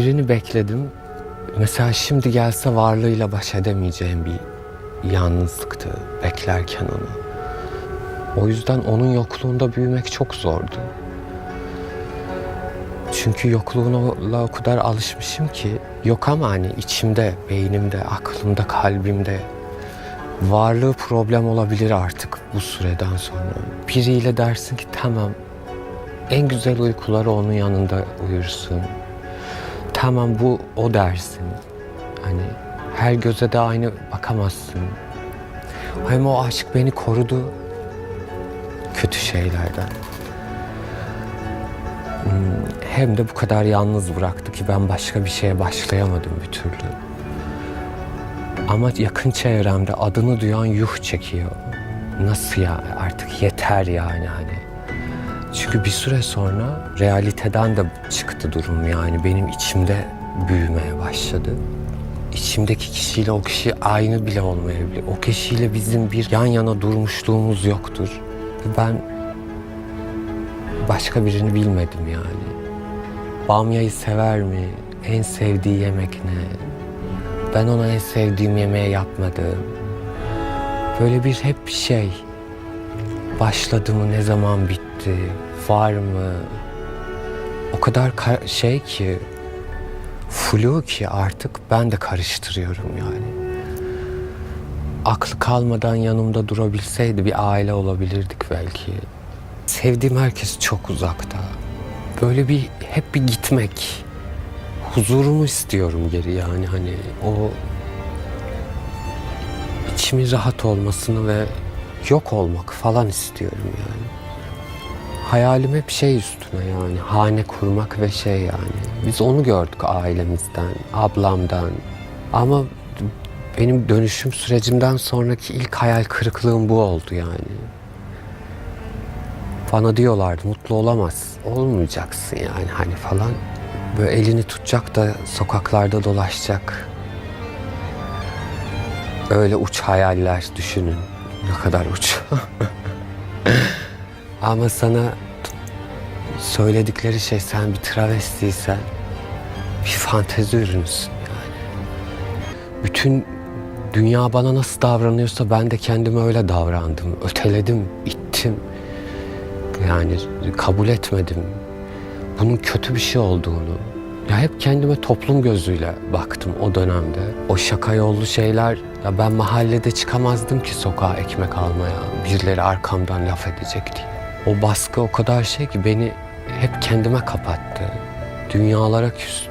Birini bekledim. Mesela şimdi gelse varlığıyla baş edemeyeceğim bir yalnızlıktı beklerken onu. O yüzden onun yokluğunda büyümek çok zordu. Çünkü yokluğuna o kadar alışmışım ki yok ama hani içimde, beynimde, aklımda, kalbimde varlığı problem olabilir artık bu süreden sonra. Biriyle dersin ki tamam en güzel uykuları onun yanında uyursun. Tamam bu o dersin. Hani her göze de aynı bakamazsın. Hem o aşk beni korudu kötü şeylerden. Hmm, Hem de bu kadar yalnız bıraktı ki ben başka bir şeye başlayamadım bir türlü. Ama yakın çevremde adını duyan yuh çekiyor. Nasıl ya artık yeter yani hani. Çünkü bir süre sonra realiteden de çıktı durum yani benim içimde büyümeye başladı. İçimdeki kişiyle o kişi aynı bile olmayabilir. O kişiyle bizim bir yan yana durmuşluğumuz yoktur. Ben başka birini bilmedim yani. Bamya'yı sever mi? En sevdiği yemek ne? Ben ona en sevdiğim yemeği yapmadım. Böyle bir hep şey. Başladı mı, ne zaman bitti, var mı? O kadar ka- şey ki, flu ki artık ben de karıştırıyorum yani. Aklı kalmadan yanımda durabilseydi bir aile olabilirdik belki. Sevdiğim herkes çok uzakta. Böyle bir hep bir gitmek. Huzurumu istiyorum geri yani hani o içimin rahat olmasını ve yok olmak falan istiyorum yani. Hayalim hep şey üstüne yani hane kurmak ve şey yani. Biz onu gördük ailemizden, ablamdan. Ama benim dönüşüm sürecimden sonraki ilk hayal kırıklığım bu oldu yani. Bana diyorlardı mutlu olamaz, olmayacaksın yani hani falan. Böyle elini tutacak da sokaklarda dolaşacak. Öyle uç hayaller düşünün. Ne kadar uç. Ama sana söyledikleri şey sen bir travestiysen bir fantezi ürünüsün yani. Bütün dünya bana nasıl davranıyorsa ben de kendime öyle davrandım. Öteledim, ittim. Yani kabul etmedim. Bunun kötü bir şey olduğunu. Ya hep kendime toplum gözüyle baktım o dönemde. O şaka yollu şeyler ya ben mahallede çıkamazdım ki sokağa ekmek almaya. Birileri arkamdan laf edecek diye. O baskı o kadar şey ki beni hep kendime kapattı. Dünyalara küstü.